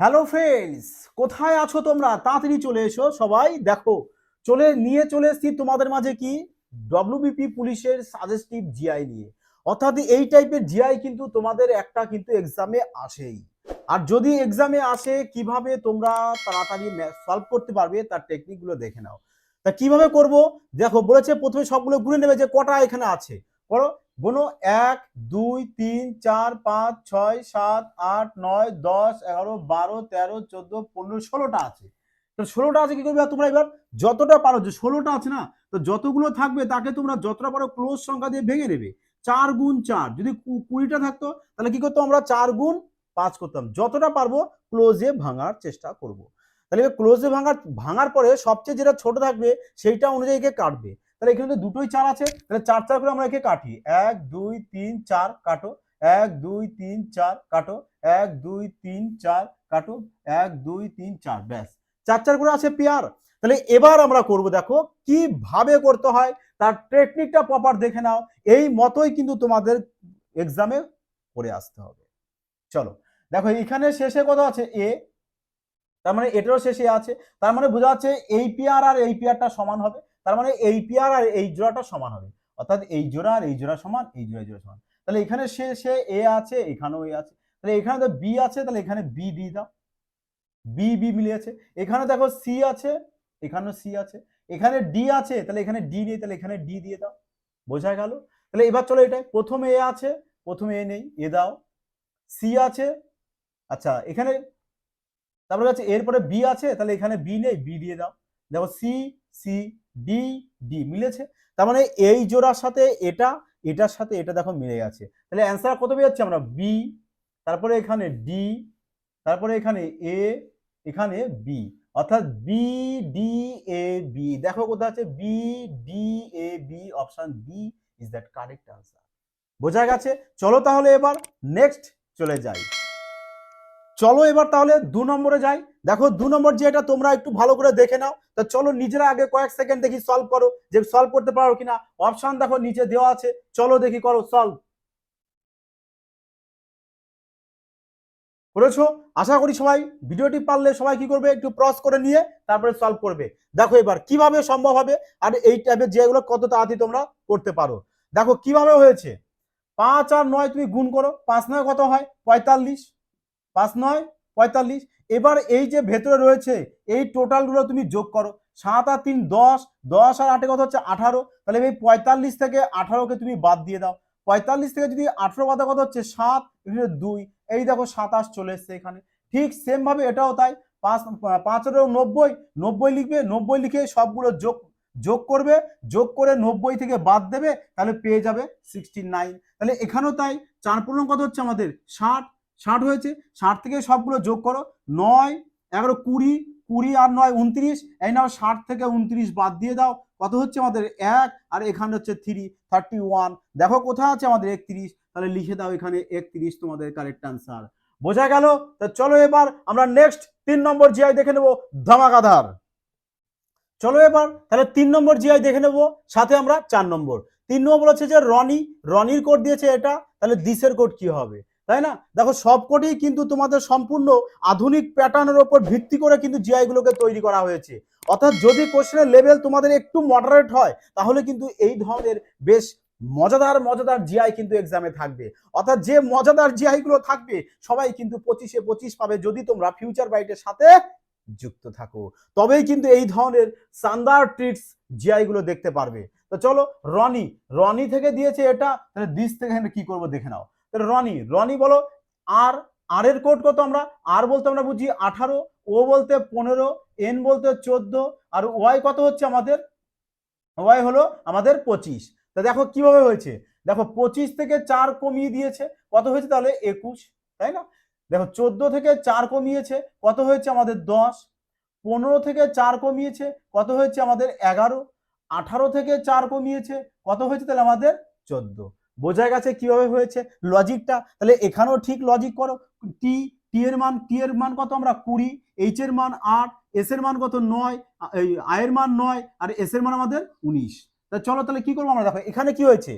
Hello friends কোথায় আছো তোমরা? তাড়াতাড়ি চলে এসো সবাই। দেখো, চলে, নিয়ে চলে এসেছি তোমাদের মাঝে কি? ডব্লিউবিপি পুলিশের সাজেস্টিভ জিআই নিয়ে। অর্থাৎ এই টাইপের জিআই কিন্তু তোমাদের একটা কিন্তু এক্সামে আসেই। আর যদি এক্সামে আসে, কীভাবে তোমরা তাড়াতাড়ি সলভ করতে পারবে, তার টেকনিকগুলো দেখে নাও। তা কীভাবে করব? দেখো, বলেছে প্রথমে সবগুলো ঘুরে নেবে যে কটা এখানে আছে। করো গোনো এক, দুই, তিন, চার, পাঁচ, ছয়, সাত, আট, নয়, দশ, এগারো, বারো, তেরো, চোদ্দ, পনেরো, ষোলোটা আছে। তো ষোলোটা আছে কি করবে? তোমরা এবার যতটা পারো, যে ষোলোটা আছে না, তো যতগুলো থাকবে তাকে তোমরা যতটা পারো ক্লোজ সংখ্যা দিয়ে ভেঙে নেবে। চার গুণ চার, যদি কুড়িটা থাকতো, তাহলে কি করতো আমরা চার গুণ পাঁচ করতাম। যতটা পারব ক্লোজে ভাঙার চেষ্টা করব। তাহলে ক্লোজে ভাঙার ভাঙার পরে সবচেয়ে যেটা ছোট থাকবে, সেইটা অনুযায়ী কাটবে। তাহলে এখানে দুটোই চার আছে, তাহলে চার চার করে আমরা একে কাটি। এক, দুই, তিন, চার কাটো। এক, দুই, তিন, চার কাটো। এক, দুই, তিন, চার কাটো। এক, দুই, তিন, চার, ব্যাস। চার চার করে আছে পেয়ার। তাহলে এবার আমরা করব দেখো, কীভাবে করতে হয়? তার টেকনিকটা প্রপার দেখে নাও। এই মতোই কিন্তু তোমাদের এক্সামে করে আসতে হবে। চলো, দেখো এখানে শেষে কত আছে? এ। তার মানে এটারও শেষে আছে। তার মানে বোঝা যাচ্ছে এই পেয়ার আর এই পেয়ারটা সমান হবে। তার মানে এই পেয়ার আর এই জোড়াটা সমান হবে। অর্থাৎ এই জোড়া আর এই জোড়া সমান, এই জোড়া জোড়া সমান। তাহলে এখানে সে সে এ আছে, এখানেও এ আছে। তাহলে এখানে তো বি আছে, তাহলে এখানে বি দিয়ে দাও। বি বি মিলিয়েছে এখানে দেখো সি আছে, এখানেও সি আছে। এখানে ডি আছে, তাহলে এখানে ডি নেই, তাহলে এখানে ডি দিয়ে দাও। বোঝা গেল? তাহলে এবার চলো এটাই। প্রথম এ আছে, প্রথমে এ নেই, এ দাও। সি আছে আচ্ছা এখানে তারপরে আছে, এরপরে বি আছে, তাহলে এখানে বি নেই, বি দিয়ে দাও। দেখো সি সি ডি ডি মিলেছে। তার মানে এই জোড়ার সাথে এটা, এটার সাথে এটা দেখো মিলে গেছে। তাহলে অ্যান্সার কত পেয়ে আমরা? বি তারপরে এখানে ডি তারপরে এখানে এ এখানে বি অর্থাৎ বি ডি এ বি দেখো কোথায় আছে? B D A B option B is that correct answer বোঝা গেছে? চলো তাহলে এবার নেক্সট চলে যাই। চলো এবার তাহলে দু নম্বরে যাই। দেখো দু নম্বর যে এটা তোমরা একটু ভালো করে দেখে নাও। তা চলো নিজেরা আগে কয়েক সেকেন্ড দেখি সলভ করো যে সলভ করতে পারো কিনা। অপশন দেখো নিচে দেওয়া আছে। চলো দেখি করো সলভ করেছ? আশা করি সবাই ভিডিওটি পারলে সবাই কি করবে? একটু প্রস করে নিয়ে তারপরে সলভ করবে। দেখো এবার কীভাবে সম্ভব হবে? আর এই টাইপের যেগুলো কত তাড়াতাড়ি তোমরা করতে পারো। দেখো কীভাবে হয়েছে? পাঁচ আর নয় তুমি গুণ করো। পাঁচ নয় কত হয়? পঁয়তাল্লিশ। পাঁচ নয়, পঁয়তাল্লিশ। এবার এই যে ভেতরে রয়েছে, এই টোটালগুলো তুমি যোগ করো। সাত আর তিন দশ দশ আর আটে কথা হচ্ছে? আঠারো। তাহলে এই পঁয়তাল্লিশ থেকে আঠারোকে তুমি বাদ দিয়ে দাও। পঁয়তাল্লিশ থেকে যদি আঠারো বাদে কথা হচ্ছে? সাত দুই। এই দেখো সাতাশ চলে এসছে এখানে। ঠিক সেম ভাবে এটাও তাই। পাঁচ পাঁচেরও নব্বই। নব্বই লিখবে, নব্বই লিখে সবগুলো যোগ যোগ করবে। যোগ করে নব্বই থেকে বাদ দেবে, তাহলে পেয়ে যাবে সিক্সটি নাইন তাহলে এখানেও তাই, চার পূর্ণ কত হচ্ছে আমাদের? ষাট। ষাট হয়েছে, ষাট থেকে সবগুলো যোগ করো, নয়, এগারো, কুড়ি কুড়ি আর নয়, উনত্রিশ, এই নাও ষাট থেকে উনত্রিশ বাদ দিয়ে দাও, কত হচ্ছে আমাদের এক, আর এখানে হচ্ছে থ্রি থার্টি ওয়ান দেখো কোথায় আছে আমাদের একত্রিশ, তাহলে লিখে দাও এখানে একত্রিশ তোমাদের কারেক্ট আনসার বোঝা গেল? তা চলো এবার আমরা নেক্সট তিন নম্বর জিআই দেখে নেব, ধামাকাধার। চলো এবার, তাহলে তিন নম্বর জিআই দেখে নেব, সাথে আমরা চার নম্বর। তিন নম্বর হচ্ছে যে রনি, রনির কোড দিয়েছে এটা, তাহলে দিসের কোড কি হবে? তাই না? দেখো সবকটি কিন্তু তোমাদের সম্পূর্ণ আধুনিক প্যাটার্নের ওপর ভিত্তি করে কিন্তু জিআই গুলোকে তৈরি করা হয়েছে। অর্থাৎ যদি কোশ্চেনের লেভেল তোমাদের একটু মডারেট হয়, তাহলে কিন্তু এই ধরনের বেশ মজাদার মজাদার জিআই কিন্তু এক্সামে থাকবে। অর্থাৎ যে মজাদার জিআই গুলো থাকবে, সবাই কিন্তু পঁচিশে পঁচিশ পাবে যদি তোমরা ফিউচার বাইটের সাথে যুক্ত থাকো। তবেই কিন্তু এই ধরনের সান্দার ট্রিক্স জিআই গুলো দেখতে পারবে। তো চলো, রনি রনি থেকে দিয়েছে এটা, তাহলে দিস থেকে কি করব দেখে নাও। তাহলে রনি রনি বলো আর আর এর কোড কত আমরা? আর বলতে আমরা বুঝি আঠারো, ও বলতে পনেরো, এন বলতে চোদ্দ, আর ওয়াই কত হচ্ছে আমাদের? ওয়াই হলো আমাদের পঁচিশ। তা দেখো কীভাবে হয়েছে? দেখো পঁচিশ থেকে চার কমিয়ে দিয়েছে, কত হয়েছে তাহলে? একুশ, তাই না? দেখো চোদ্দ থেকে চার কমিয়েছে, কত হয়েছে আমাদের দশ? পনেরো থেকে চার কমিয়েছে, কত হয়েছে আমাদের এগারো? আঠারো থেকে চার কমিয়েছে, কত হয়েছে তাহলে আমাদের চোদ্দ? বোঝা গেছে কীভাবে হয়েছে? লজিকটা তাহলে এখানেও ঠিক লজিক করো। টি টি এর মান টি এর মান কত আমরা? কুড়ি। এইচ এর মান আট এস এর মান কত? নয়। আয়ের মান নয়, আর এস এর মান আমাদের উনিশ। তা চলো তাহলে কি করব আমরা? দেখো, এখানে কি হয়েছে?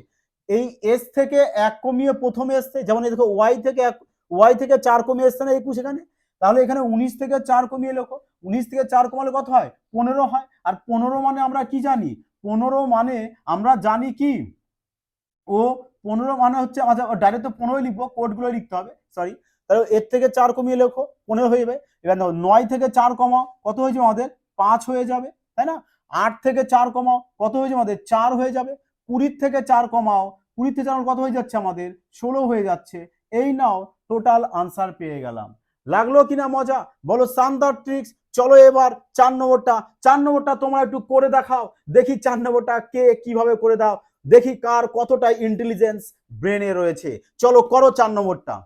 এই এস থেকে এক কমিয়ে প্রথমে এসছে, যেমন দেখো ওয়াই থেকে এক ওয়াই থেকে চার কমিয়ে এসছে না একুশ এখানে? তাহলে এখানে উনিশ থেকে চার কমিয়ে লেখো। উনিশ থেকে চার কমালে কত হয়? পনেরো হয়। আর পনেরো মানে আমরা কি জানি? পনেরো মানে আমরা জানি কি? ও পনেরো মানে হচ্ছে আমাদের ডাইরেক্ট তো পনেরোই লিখব কোডগুলো লিখতে হবে সরি তাহলে এর থেকে চার কমিয়ে লেখো, পনেরো হয়ে যাবে। এবার নয় থেকে চার কমা কত হয়েছে আমাদের? পাঁচ হয়ে যাবে, তাই না? আট থেকে চার কমাও, কত হয়েছে আমাদের? চার হয়ে যাবে। কুড়ির থেকে চার কমাও, কুড়ির থেকে চার কত হয়ে যাচ্ছে আমাদের? ষোলো হয়ে যাচ্ছে। এই নাও টোটাল আনসার পেয়ে গেলাম। লাগল কিনা মজা? বলো সান্দার ট্রিক্স চলো এবার চার নম্বরটা। চার নম্বরটা তোমরা একটু করে দেখাও। দেখি চার নম্বরটা কে কীভাবে করে দাও। দেখি কার কতটা ইন্টেলিজেন্স ব্রেনে রয়েছে। চলো করো চার নম্বরটা।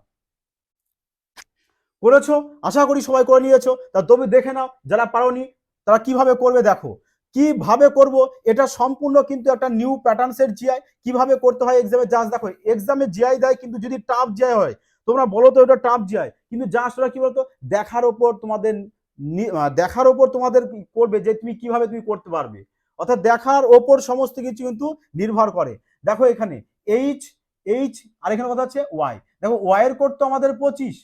করেছ? আশা করি সবাই করে নিয়েছো। তা তুমি দেখে নাও, যারা পারোনি, তারা কীভাবে করবে দেখো। কীভাবে করব, এটা সম্পূর্ণ কিন্তু একটা নিউ প্যাটার্নসের জিআই কীভাবে করতে হয় এক্সামে জাস্ট দেখো এক্সামে জিআই দেয় কিন্তু যদি টাফ জিআই হয়, তোমরা বলো তো এটা টাফ জিআই কিন্তু জাস্ট ওরা কি বলতো, দেখার ওপর তোমাদের দেখার ওপর তোমাদের করবে যে তুমি কীভাবে তুমি করতে পারবে। অর্থাৎ দেখার ওপর সমস্ত কিছু কিন্তু নির্ভর করে। দেখো এখানে এইচ এইচ আর এখানে কথা হচ্ছে ওয়াই দেখো ওয়াই এর কোড তো আমাদের পঁচিশ,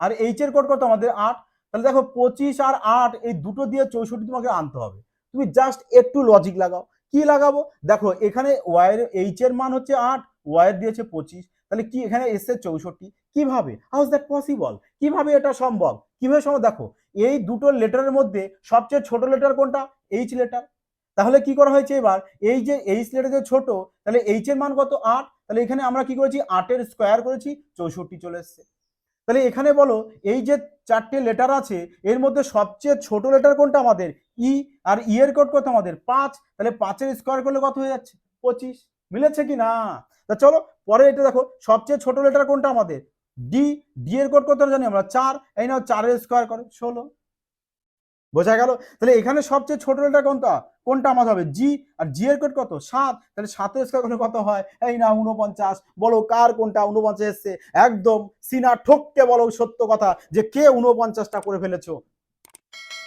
আর এইচ এর কোড কত? আমাদের আট। তাহলে দেখো পঁচিশ আর আট, এই দুটো দিয়ে চৌষট্টি তোমাকে আনতে হবে। তুমি জাস্ট একটু লজিক লাগাও। কি লাগাবো? দেখো এখানে ওয়াই এইচ এর মান হচ্ছে আট ওয়াই এর দিয়েছে পঁচিশ। তাহলে কি এখানে এসছে চৌষট্টি? কীভাবে? হাউ দ্যাট পসিবল কীভাবে এটা সম্ভব? কীভাবে সম্ভব? দেখো এই দুটো লেটারের মধ্যে সবচেয়ে ছোট লেটার কোনটা? এইচ লেটার তাহলে কি করা হয়েছে এবার? এই যে এইচ লেটার যে ছোট, তাহলে এইচ এর মান কত? আট। তাহলে এখানে আমরা কি করেছি? আটের স্কোয়ার করেছি, চৌষট্টি চলে এসছে। তাহলে এখানে বলো, এই যে চারটে লেটার আছে, এর মধ্যে সবচেয়ে ছোট লেটার কোনটা আমাদের? ই আর ই এর কোড কত আমাদের? পাঁচ। তাহলে পাঁচের স্কোয়ার করলে কত হয়ে যাচ্ছে? পঁচিশ। মিলেছে কি না? তা চলো, পরে এটা দেখো, সবচেয়ে ছোট লেটার কোনটা আমাদের? ডি ডি এর কোড কত জানি আমরা? চার। এই নাও, চারের স্কোয়ার করো, ষোলো। বোঝা গেল? তাহলে এখানে সবচেয়ে ছোট লেটার কোনটা? কোনটা আমাদের হবে? জি আর জি এর কোড কত? সাত। তাহলে সাতের স্কোয়ার করলে কত হয়? এই না উনপঞ্চাশ বলো কার কোনটা উনপঞ্চাশ এসছে? একদম সিনা ঠককে বলো সত্য কথা যে কে উনপঞ্চাশটা করে ফেলেছো।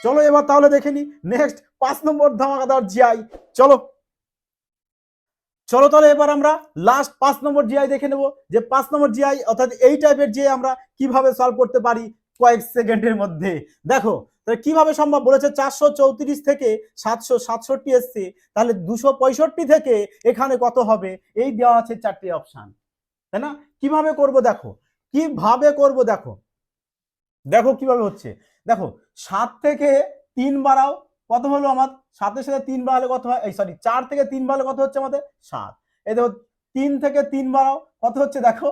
চলো এবার তাহলে দেখে নি। নেক্সট পাঁচ নম্বর ধামাকাদার জিআই চলো। চলো তাহলে এবার আমরা লাস্ট পাঁচ নম্বর জিআই দেখে নেব যে পাঁচ নম্বর জিআই অর্থাৎ এই টাইপের জিআই আমরা কীভাবে সলভ করতে পারি? কয়েক সেকেন্ডের মধ্যে। দেখো, তাহলে কীভাবে সম্ভব বলেছে চারশো চৌত্রিশ থেকে সাতশো সাতষট্টি এসছে, তাহলে দুশো পঁয়ষট্টি থেকে এখানে কত হবে? এই দেওয়া আছে চারটি অপশান তাই না? কীভাবে করব দেখো, কীভাবে করব দেখো দেখো কীভাবে হচ্ছে। দেখো, সাত থেকে তিন বাড়াও, কত হলো আমার? সাতের সাথে তিন বাড়ালে কত হয়? এই সরি চার থেকে তিন বাড়ালে কত হচ্ছে আমাদের? সাত। এই দেখো, তিন থেকে তিন বাড়াও, কত হচ্ছে দেখো?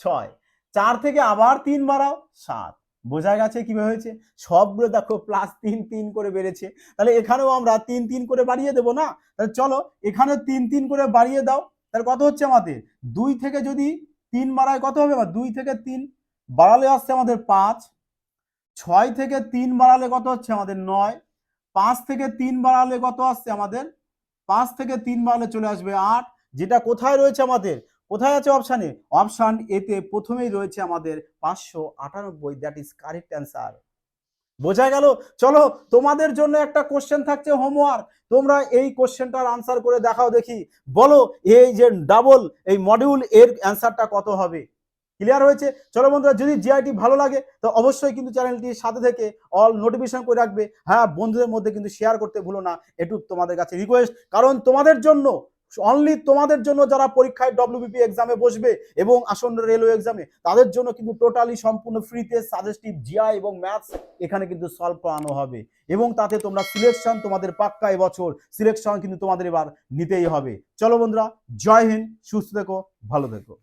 ছয়। চার থেকে আবার তিন বাড়াও, সাত। বোঝা গেছে কীভাবে হয়েছে? সবগুলো দেখো প্লাস তিন তিন করে বেড়েছে। তাহলে এখানেও আমরা তিন তিন করে বাড়িয়ে দেবো না? তাহলে চলো, এখানে তিন তিন করে বাড়িয়ে দাও। তাহলে কত হচ্ছে আমাদের? দুই থেকে যদি তিন বাড়ায় কত হবে? আমার দুই থেকে তিন বাড়ালে আসছে আমাদের পাঁচ। ছয় থেকে তিন বাড়ালে কত হচ্ছে আমাদের নয়। পাঁচ থেকে তিন বাড়ালে কত আসছে আমাদের? পাঁচ থেকে তিন বাড়ালে চলে আসবে আট। যেটা কোথায় রয়েছে আমাদের? কোথায় আছে অপশানে অপশান এতে প্রথমেই রয়েছে আমাদের পাঁচশো আটানব্বই দ্যাট ইজ কারেক্ট অ্যান্সার বোঝা গেল? চলো, তোমাদের জন্য একটা কোশ্চেন থাকছে হোমওয়ার্ক তোমরা এই কোশ্চেনটার আনসার করে দেখাও দেখি। বলো, এই যে ডাবল এই মডিউল এর অ্যান্সারটা কত হবে? ক্লিয়ার হয়েছে? চলো বন্ধুরা, যদি জিআইটি ভালো লাগে, তো অবশ্যই কিন্তু চ্যানেলটির সাথে থেকে অল নোটিফিকেশন করে রাখবে। হ্যাঁ বন্ধুদের মধ্যে কিন্তু শেয়ার করতে ভুলো না। এটুক তোমাদের কাছে রিকোয়েস্ট কারণ তোমাদের জন্য অনলি তোমাদের জন্য যারা পরীক্ষায় ডব্লিউবিপি এক্সামে বসবে এবং আসন্ন রেলওয়ে এক্সামে তাদের জন্য কিন্তু টোটালি সম্পূর্ণ ফ্রিতে সাজেস্টিভ জিআই এবং ম্যাথস এখানে কিন্তু সলভ করানো হবে। এবং তাতে তোমরা সিলেকশন তোমাদের পাক্কা এবছর সিলেকশন কিন্তু তোমাদের এবার নিতেই হবে। চলো বন্ধুরা, জয় হিন্দ, সুস্থ থেকো, ভালো থেকো।